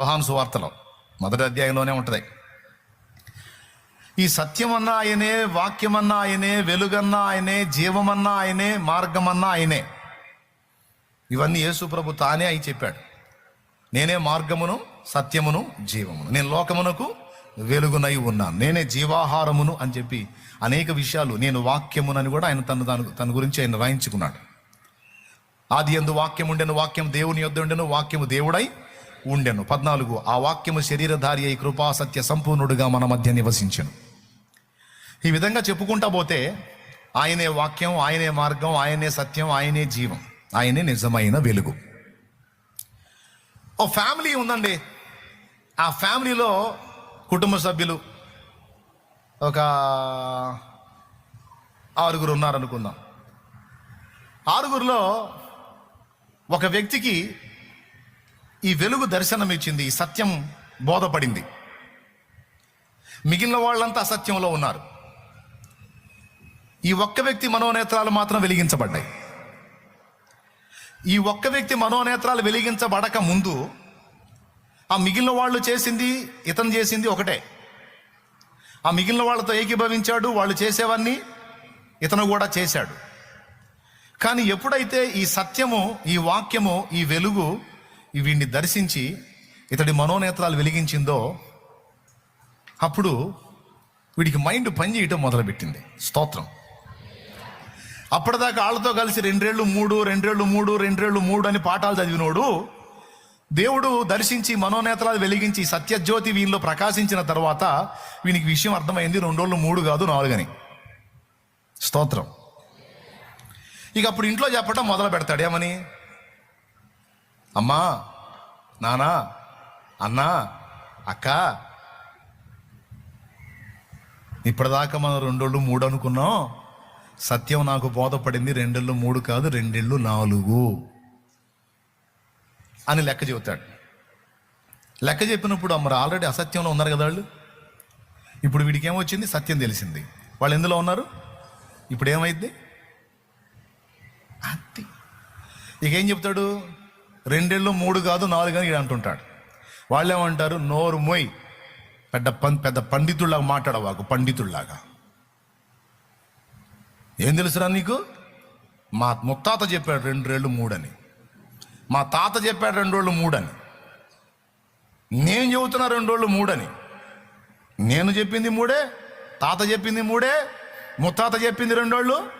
యోహాను సువార్తలో మొదటి అధ్యాయంలోనే ఉంటుంది. ఈ సత్యమన్నా ఆయనే వాక్యమన్నా ఆయనే వెలుగన్నా ఆయనే జీవమన్నా ఆయనే మార్గమన్నా ఆయనే. ఇవన్నీ యేసు ప్రభు తానే అయి చెప్పాడు. నేనే మార్గమును సత్యమును జీవమును. నేను లోకమునకు వెలుగునై ఉన్నాను. నేనే జీవాహారమును అని చెప్పి అనేక విషయాలు నేను వాక్యమునని కూడా ఆయన తను తను తన గురించి ఆయన రాయించుకున్నాడు. ఆది ఎందు వాక్యం ఉండెను వాక్యం దేవుని యొద్ద ఉండెను వాక్యము దేవుడై ఉండెను. పద్నాలుగు ఆ వాక్యము శరీరధారి అయి కృపా సత్య సంపూర్ణుడుగా మన మధ్య నివసించను. ఈ విధంగా చెప్పుకుంటా పోతే ఆయనే వాక్యం ఆయనే మార్గం ఆయనే సత్యం ఆయనే జీవం ఆయనే నిజమైన వెలుగు. ఓ ఫ్యామిలీ ఉందండి. ఆ ఫ్యామిలీలో కుటుంబ సభ్యులు ఒక ఆరుగురు ఉన్నారనుకుందాం. ఆరుగురిలో ఒక వ్యక్తికి ఈ వెలుగు దర్శనం ఇచ్చింది ఈ సత్యం బోధపడింది. మిగిలిన వాళ్ళంతా అసత్యంలో ఉన్నారు. ఈ ఒక్క వ్యక్తి మనోనేత్రాలు మాత్రం వెలిగించబడ్డాయి. ఈ ఒక్క వ్యక్తి మనోనేత్రాలు వెలిగించబడక ముందు ఆ మిగిలిన వాళ్ళు చేసింది ఇతను చేసింది ఒకటే. ఆ మిగిలిన వాళ్ళతో ఏకీభవించాడు వాళ్ళు చేసేవన్నీ ఇతను కూడా చేశాడు. కానీ ఎప్పుడైతే ఈ సత్యము ఈ వాక్యము ఈ వెలుగు వీడిని దర్శించి ఇతడి మనోనేత్రాలు వెలిగించిందో అప్పుడు వీడికి మైండ్ పనిచేయటం మొదలుపెట్టింది. స్తోత్రం. అప్పటిదాకా వాళ్ళతో కలిసి రెండేళ్ళు మూడు రెండేళ్ళు మూడు రెండేళ్ళు మూడు అని పాఠాలు చదివినోడు దేవుడు దర్శించి మనోనేత్రాలు వెలిగించి సత్యజ్యోతి వీళ్ళు ప్రకాశించిన తర్వాత వీనికి విషయం అర్థమైంది రెండు రోజులు మూడు కాదు నాలుగని. స్తోత్రం. ఇక అప్పుడు ఇంట్లో చెప్పడం మొదలు పెడతాడు ఏమని? అమ్మా నానా అన్నా అక్క. ఇప్పటిదాకా మనం రెండోళ్ళు మూడు అనుకున్నాం సత్యం నాకు బోధపడింది రెండేళ్ళు మూడు కాదు రెండేళ్ళు నాలుగు అని లెక్క చెబుతాడు. లెక్క చెప్పినప్పుడు మరి ఆల్రెడీ అసత్యంలో ఉన్నారు కదా వాళ్ళు. ఇప్పుడు వీడికి ఏమొచ్చింది సత్యం తెలిసింది. వాళ్ళు ఎందులో ఉన్నారు? ఇప్పుడు ఏమైంది అది ఇక ఏం చెప్తాడు? రెండేళ్ళు మూడు కాదు నాలుగు అని అంటుంటాడు. వాళ్ళు ఏమంటారు నోరు మొయ్. పెద్ద పం పెద్ద పండితుల్లాగా మాట్లాడవాకు పండితుల్లాగా. ఏం తెలుసురా నీకు? మా ముత్తాత చెప్పాడు రెండు రేళ్ళు మూడని. మా తాత చెప్పాడు రెండు రోజులు మూడని. నేను చెబుతున్నా రెండు రోజులు మూడని. నేను చెప్పింది మూడే తాత చెప్పింది మూడే ముత్తాత చెప్పింది రెండోళ్ళు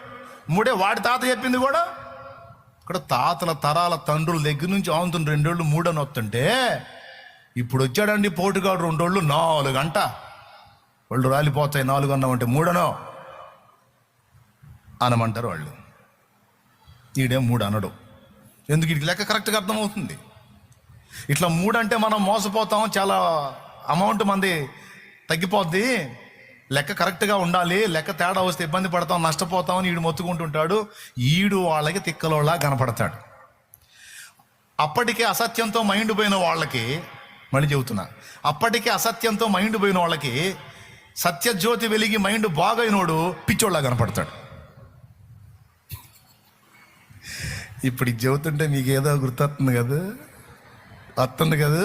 మూడే వాడి తాత చెప్పింది కూడా ఇక్కడ తాతల తరాల తండ్రుల దగ్గర నుంచి ఆవుతున్న రెండోళ్ళు మూడని వస్తుంటే ఇప్పుడు వచ్చాడండి పోటుగాడు రెండోళ్ళు నాలుగు గంట వాళ్ళు రాలిపోతాయి నాలుగు అన్నామంటే మూడనో. అనమంటారు వాళ్ళు. ఈడే మూడు అనడు ఎందుకు ఇది లెక్క కరెక్ట్గా అర్థమవుతుంది? ఇట్లా మూడంటే మనం మోసపోతాం చాలా అమౌంట్ మంది తగ్గిపోద్ది. లెక్క కరెక్ట్గా ఉండాలి లెక్క తేడా వస్తే ఇబ్బంది పడతాం నష్టపోతాం అని ఈడు మొత్తుకుంటుంటాడు ఈడు వాళ్ళకి తిక్కలోలా కనపడతాడు. అప్పటికే అసత్యంతో మైండ్ పోయిన వాళ్ళకి మళ్ళీ చెబుతున్నా అప్పటికే అసత్యంతో మైండ్ పోయిన వాళ్ళకి సత్యజ్యోతి వెలిగి మైండ్ బాగైనోడు పిచ్చోళ్ళ కనపడతాడు. ఇప్పుడు ఇది చెబుతుంటే మీకు ఏదో గుర్తొస్తుంది కదా? వస్తుంది కదా?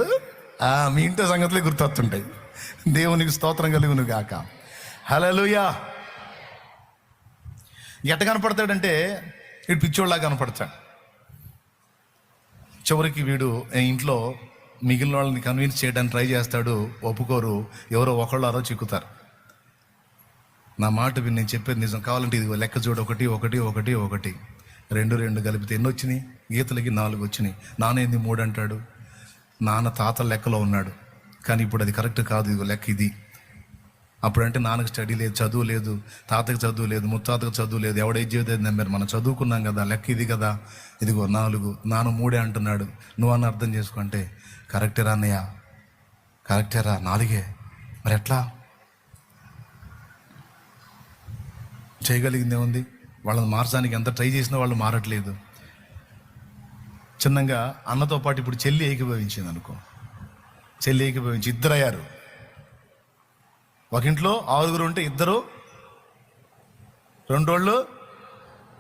మీ ఇంట్లో సంగతులే గుర్తొస్తుంటాయి దేవునికి స్తోత్రం కలుగును గాక. హలలుయా ఎట కనపడతాడంటే వీడు పిచ్చోళ్ళలా కనపడతాడు. చివరికి వీడు ఇంట్లో మిగిలిన వాళ్ళని కన్విన్స్ చేయడానికి ట్రై చేస్తాడు ఒప్పుకోరు ఎవరో ఒకళ్ళారో చిక్కుతారు. నా మాట విని నేను చెప్పేది నిజం. కావాలంటే ఇది లెక్క చూడు ఒకటి ఒకటి ఒకటి ఒకటి. రెండు రెండు కలిపితే ఎన్ని వచ్చినాయి? గీతలకి నాలుగు వచ్చినాయి. నాన్న ఏంది మూడు అంటాడు? నాన్న తాత లెక్కలో ఉన్నాడు. కానీ ఇప్పుడు అది కరెక్ట్ కాదు. ఇదిగో లెక్క ఇది. అప్పుడంటే నాన్నకి స్టడీ లేదు చదువు లేదు తాతకి చదువు లేదు ముత్తాతకు చదువు లేదు ఎవడే జీవితం నమ్మారు మనం చదువుకున్నాం కదా లెక్క ఇది కదా. ఇదిగో నాలుగు నాన్న మూడే అంటున్నాడు. నువ్వు అని అర్థం చేసుకుంటే కరెక్టేరా అన్నయ్య. కరెక్టేరా నాలుగే. మరి ఎట్లా? చేయగలిగింది ఏముంది? వాళ్ళని మార్చడానికి ఎంత ట్రై చేసినా వాళ్ళు మారట్లేదు. చిన్నగా అన్నతో పాటు ఇప్పుడు చెల్లి ఏకీభవించింది అనుకో చెల్లి ఏకీభవించి ఇద్దరయ్యారు. ఒక ఇంట్లో ఆరుగురు ఉంటే ఇద్దరు రెండోళ్ళు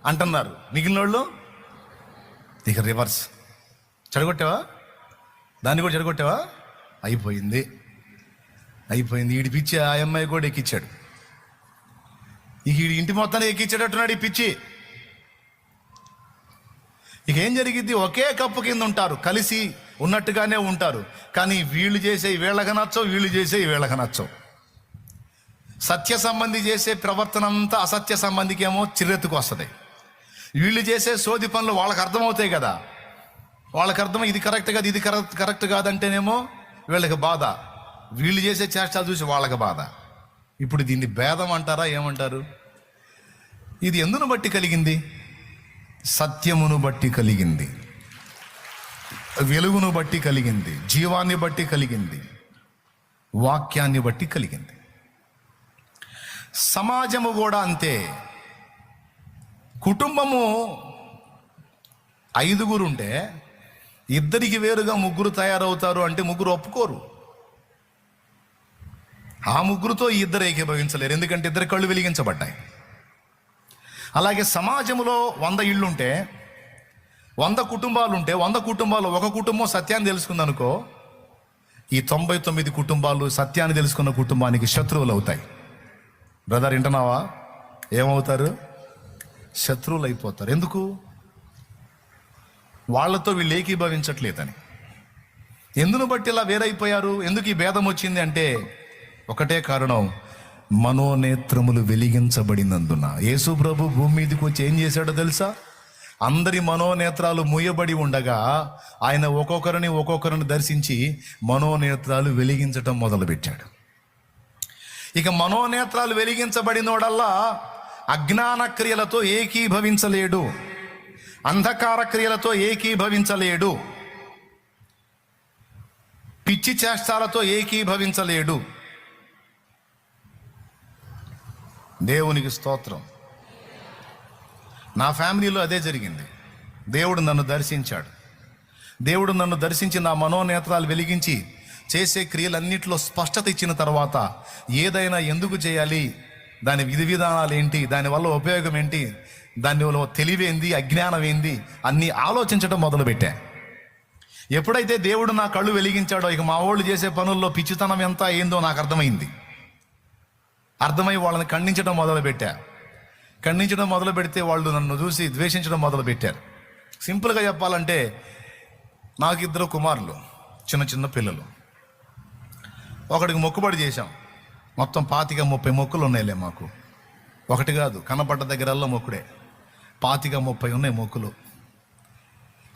అంటున్నారు. మిగిలిన వాళ్ళు ఇక రివర్స్ చెడగొట్టావా? దాన్ని కూడా చెడగొట్టావా? అయిపోయింది. అయిపోయింది. వీడి పిచ్చి ఆ అమ్మాయి కూడా ఎక్కించాడు ఇక వీడి ఇంటి మొత్తాన్ని ఎక్కించేటట్టున్నాడు ఈ పిచ్చి. ఇక ఏం జరిగిద్ది? ఒకే కప్పు కింద ఉంటారు. కలిసి ఉన్నట్టుగానే ఉంటారు. కానీ వీళ్ళు చేసే వీళ్ళకి నచ్చవు వీళ్ళు చేసే వీళ్ళకి నచ్చవు సత్య సంబంధి చేసే ప్రవర్తన అంతా అసత్య సంబంధికేమో చిరెత్తుకు వస్తుంది. వీళ్ళు చేసే సోది పనులు వాళ్ళకి అర్థమవుతాయి కదా. వాళ్ళకి అర్థం ఇది కరెక్ట్ కాదు ఇది కరెక్ట్ కరెక్ట్ కాదంటేనేమో వీళ్ళకి బాధ. వీళ్ళు చేసే చేష్టాలు చూసి వాళ్ళకి బాధ. ఇప్పుడు దీన్ని భేదం అంటారా ఏమంటారు? ఇది ఎందును బట్టి కలిగింది? సత్యమును బట్టి కలిగింది. వెలుగును బట్టి కలిగింది. జీవాన్ని బట్టి కలిగింది. వాక్యాన్ని బట్టి కలిగింది. సమాజము కూడా అంతే. కుటుంబము ఐదుగురు ఉంటే ఇద్దరికి వేరుగా ముగ్గురు తయారవుతారు అంటే ముగ్గురు ఒప్పుకోరు. ఆ ముగ్గురుతో ఈ ఇద్దరు ఏకీభవించలేరు. ఎందుకంటే ఇద్దరు కళ్ళు వెలిగించబడ్డాయి. అలాగే సమాజంలో వంద ఇళ్ళుంటే వంద కుటుంబాలు ఉంటే వంద కుటుంబాలు ఒక కుటుంబం సత్యాన్ని తెలుసుకుందనుకో ఈ తొంభై తొమ్మిది కుటుంబాలు సత్యాన్ని తెలుసుకున్న కుటుంబానికి శత్రువులు అవుతాయి బ్రదర్ వింటున్నావా? ఏమవుతారు? శత్రువులు అయిపోతారు ఎందుకు? వాళ్ళతో వీళ్ళు ఏకీభవించట్లేదని. ఎందును బట్టి ఇలా వేరైపోయారు? ఎందుకు ఈ భేదం వచ్చింది అంటే ఒకటే కారణం. మనోనేత్రములు వెలిగించబడినందున. యేసు ప్రభు భూమి మీదకి వచ్చి ఏం చేశాడో తెలుసా? అందరి మనోనేత్రాలు మూయబడి ఉండగా ఆయన ఒక్కొక్కరిని ఒక్కొక్కరిని దర్శించి మనోనేత్రాలు వెలిగించటం మొదలుపెట్టాడు. ఇక మనోనేత్రాలు వెలిగించబడినోడల్లా అజ్ఞాన క్రియలతో ఏకీభవించలేడు. అంధకార క్రియలతో ఏకీభవించలేడు. పిచ్చి చేష్టాలతో ఏకీభవించలేడు. దేవునికి స్తోత్రం. నా ఫ్యామిలీలో అదే జరిగింది. దేవుడు నన్ను దర్శించాడు. దేవుడు నన్ను దర్శించి నా మనోనేత్రాలు వెలిగించి చేసే క్రియలన్నింటిలో స్పష్టత ఇచ్చిన తర్వాత ఏదైనా ఎందుకు చేయాలి? దాని విధి విధానాలు ఏంటి? దానివల్ల ఉపయోగం ఏంటి? దానివల్ల తెలివేంది అజ్ఞానం ఏంది? అన్నీ ఆలోచించడం మొదలుపెట్టా. ఎప్పుడైతే దేవుడు నా కళ్ళు వెలిగించాడో ఇక మా వాళ్ళు చేసే పనుల్లో పిచ్చితనం ఎంత ఏందో నాకు అర్థమైంది. అర్థమై వాళ్ళని ఖండించడం మొదలుపెట్టా. ఖండించడం మొదలు పెడితే వాళ్ళు నన్ను చూసి ద్వేషించడం మొదలు పెట్టారు సింపుల్గా చెప్పాలంటే నాకు ఇద్దరు కుమారులు చిన్న చిన్న పిల్లలు. ఒకడికి మొక్కుబడి చేశాం. మొత్తం పాతిక ముప్పై మొక్కులు ఉన్నాయిలే మాకు. ఒకటి కాదు కనపడ్డ దగ్గరల్లో మొక్కుడే. పాతిక ముప్పై ఉన్నాయి మొక్కులు.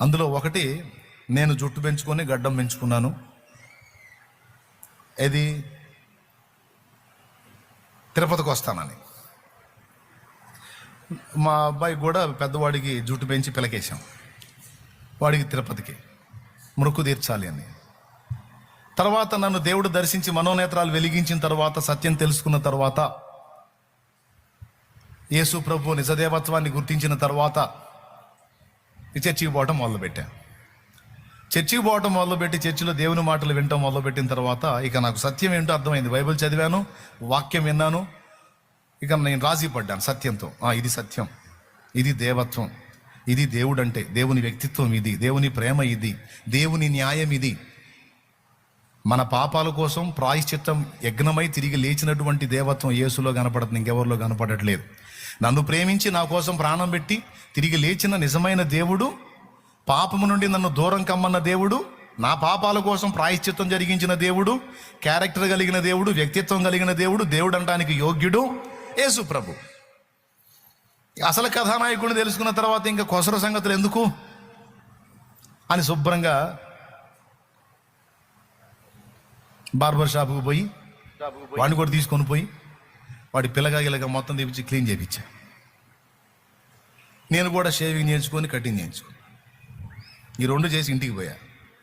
అందులో ఒకటి నేను జుట్టు పెంచుకొని గడ్డం పెంచుకున్నాను. ఇది తిరుపతికి వస్తానని. మా అబ్బాయి కూడా పెద్దవాడికి జుట్టు పెంచి పిలకేశాం. వాడికి తిరుపతికి. మృక్కు తీర్చాలి అని. తర్వాత నన్ను దేవుడు దర్శించి మనోనేత్రాలు వెలిగించిన తర్వాత సత్యం తెలుసుకున్న తర్వాత యేసు ప్రభు నిజదేవత్వాన్ని గుర్తించిన తర్వాత ఈ చర్చికి పోవటం మొదలుపెట్టా. చర్చికి పోవటం మొదలుపెట్టి చర్చిలో దేవుని మాటలు వినటం మొదలుపెట్టిన తర్వాత ఇక నాకు సత్యం ఏంటో అర్థమైంది. బైబిల్ చదివాను వాక్యం విన్నాను ఇక నేను రాజీ పడ్డాను సత్యంతో. ఇది సత్యం. ఇది దేవత్వం. ఇది దేవుడు అంటే దేవుని వ్యక్తిత్వం ఇది దేవుని ప్రేమ ఇది దేవుని న్యాయం ఇది. మన పాపాల కోసం ప్రాయశ్చిత్తం యజ్ఞమై తిరిగి లేచినటువంటి దేవత్వం యేసులో కనపడుతుంది ఇంకెవరిలో కనపడట్లేదు. నన్ను ప్రేమించి నా కోసం ప్రాణం పెట్టి తిరిగి లేచిన నిజమైన దేవుడు పాపము నుండి నన్ను దూరం కమ్మన్న దేవుడు నా పాపాల కోసం ప్రాయశ్చిత్తం జరిగించిన దేవుడు క్యారెక్టర్ కలిగిన దేవుడు వ్యక్తిత్వం కలిగిన దేవుడు దేవుడు అంటానికి యోగ్యుడు యేసు ప్రభు. అసలు కథానాయకుడిని తెలుసుకున్న తర్వాత ఇంకా కొసర సంగతులు ఎందుకు? అని శుభ్రంగా బార్బర్ షాప్కి పోయి వాడిని కూడా తీసుకొని పోయి వాడి పిల్లగా మొత్తం తెప్పించి క్లీన్ చేయించా నేను కూడా షేవింగ్ చేయించుకొని కటింగ్ నేర్చుకుని ఈ రెండు చేసి ఇంటికి పోయా.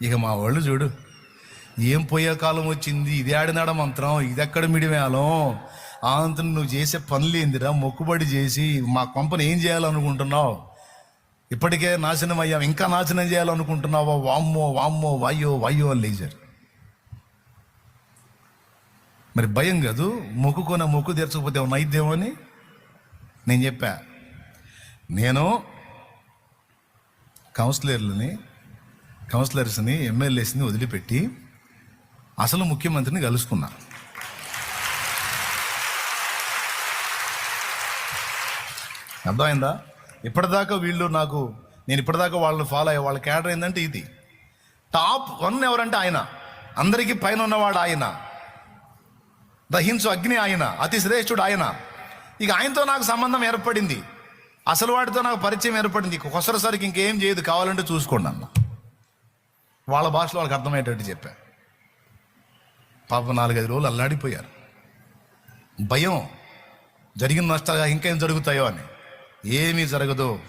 ఇక మా వాళ్ళు చూడు ఏం పోయే కాలం వచ్చింది? ఇది ఆడినాడ మంత్రం ఇది ఎక్కడ మిడివేయాలం ఆంతను నువ్వు చేసే పనులు ఏందిరా? మొక్కుబడి చేసి మా కొంపను ఏం చేయాలనుకుంటున్నావు? ఇప్పటికే నాశనం అయ్యాం ఇంకా నాశనం చేయాలనుకుంటున్నావా? వామ్మో వామ్మో వాయో వాయో అని మరి భయం కాదు. మొక్కుకున్న మొక్కు తెరచకపోతే నైద్యం అని నేను చెప్పా. నేను కౌన్సిలర్లని కౌన్సిలర్స్ని ఎమ్మెల్యేస్ని వదిలిపెట్టి అసలు ముఖ్యమంత్రిని కలుసుకున్నా. అర్థమైందా? ఇప్పటిదాకా వీళ్ళు నాకు నేను ఇప్పటిదాకా వాళ్ళని ఫాలో అయ్యే వాళ్ళ క్యాడర్ ఏంటంటే ఇది. టాప్ వన్ ఎవరంటే ఆయన. అందరికీ పైన ఉన్నవాడు ఆయన. దహించు అగ్ని ఆయన అతి శ్రేష్ఠుడు ఆయన. ఇక ఆయనతో నాకు సంబంధం ఏర్పడింది. అసలు వాడితో నాకు పరిచయం ఏర్పడింది. ఇక కొసరసరికి ఇంకేం చేయదు కావాలంటే చూసుకోండి అన్న. వాళ్ళ భాషలో వాళ్ళకి అర్థమయ్యేటట్టు చెప్పా. పాప నాలుగైదు రోజులు అల్లాడిపోయారు. భయం జరిగిన నష్టాలుగా ఇంకేం జరుగుతాయో అని. ఏమీ జరగదు.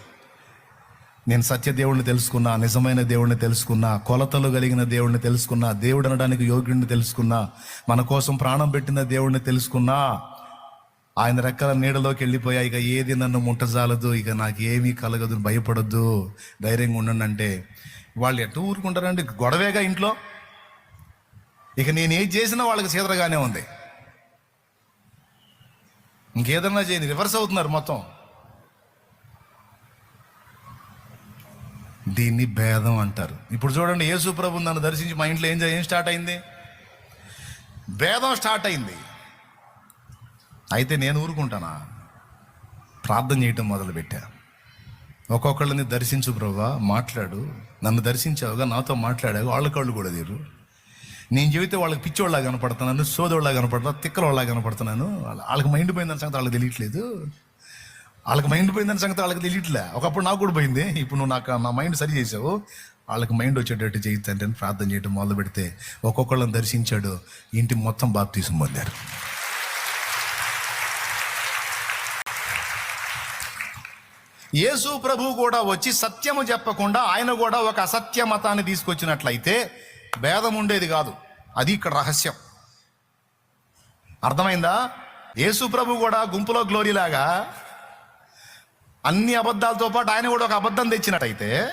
నేను సత్య దేవుడిని తెలుసుకున్నా నిజమైన దేవుడిని తెలుసుకున్నా కొలతలు కలిగిన దేవుడిని తెలుసుకున్నా దేవుడు అనడానికి యోగ్యుడిని తెలుసుకున్నా మన కోసం ప్రాణం పెట్టిన దేవుడిని తెలుసుకున్నా ఆయన రెక్కల నీడలోకి వెళ్ళిపోయా. ఇక ఏది నన్ను ముట్టజాలదు ఇక నాకు ఏమీ కలగదు భయపడద్దు. ధైర్యంగా ఉండండి అంటే వాళ్ళు ఎటు ఊరుకుంటారండి? గొడవేగా ఇంట్లో? ఇక నేను ఏది చేసినా వాళ్ళకి సీదరగానే ఉంది. ఇంకేదన్నా చేయని రివర్స్ అవుతున్నారు మొత్తం. దీన్ని భేదం అంటారు. ఇప్పుడు చూడండి యేసు ప్రభు నన్ను దర్శించి మా ఇంట్లో ఏం ఏం స్టార్ట్ అయింది? భేదం స్టార్ట్ అయింది. అయితే నేను ఊరుకుంటానా? ప్రార్థన చేయటం మొదలుపెట్టా. ఒక్కొక్కళ్ళని దర్శించు ప్రభా మాట్లాడు. నన్ను దర్శించావుగా నాతో మాట్లాడావు వాళ్ళ కళ్ళు కూడా తీరు. నేను చెబితే వాళ్ళకి పిచ్చోళ్ళ కనపడుతున్నాను సోదోళ్ళ కనపడుతున్నా తిక్కలోళ్ళ కనపడుతున్నాను వాళ్ళ- వాళ్ళకి మైండ్ పోయిందని సంగతి వాళ్ళకి తెలియట్లేదు. వాళ్ళకి మైండ్ పోయిందని సంగతి వాళ్ళకి తెలియట్లే. ఒకప్పుడు నాకు కూడా పోయింది. ఇప్పుడు నువ్వు నాకు నా మైండ్ సరి చేసావు. వాళ్ళకి మైండ్ వచ్చేటట్టు చేయిద్దంటే అని ప్రార్థన చేయడం మొదలు పెడితే ఒక్కొక్కళ్ళని దర్శించాడు. ఇంటి మొత్తం బాప్తీసం పొందారు. యేసు ప్రభు కూడా వచ్చి సత్యము చెప్పకుండా ఆయన కూడా ఒక అసత్య మతాన్ని తీసుకొచ్చినట్లయితే భేదం ఉండేది కాదు. అది ఇక్కడ రహస్యం. అర్థమైందా? యేసు ప్రభు కూడా గుంపులో గ్లోరీ లాగా అన్ని అబద్ధాలతో పాటు ఆయన కూడా ఒక అబద్ధం తెచ్చినట్టయితే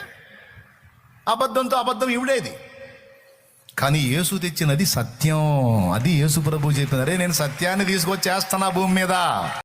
అబద్ధంతో అబద్ధం ఇవిడేది. కానీ యేసు తెచ్చినది సత్యం. అది యేసు ప్రభు చెప్పినరే నేను సత్యాన్ని తీసుకొచ్చేస్తున్నా భూమి మీద.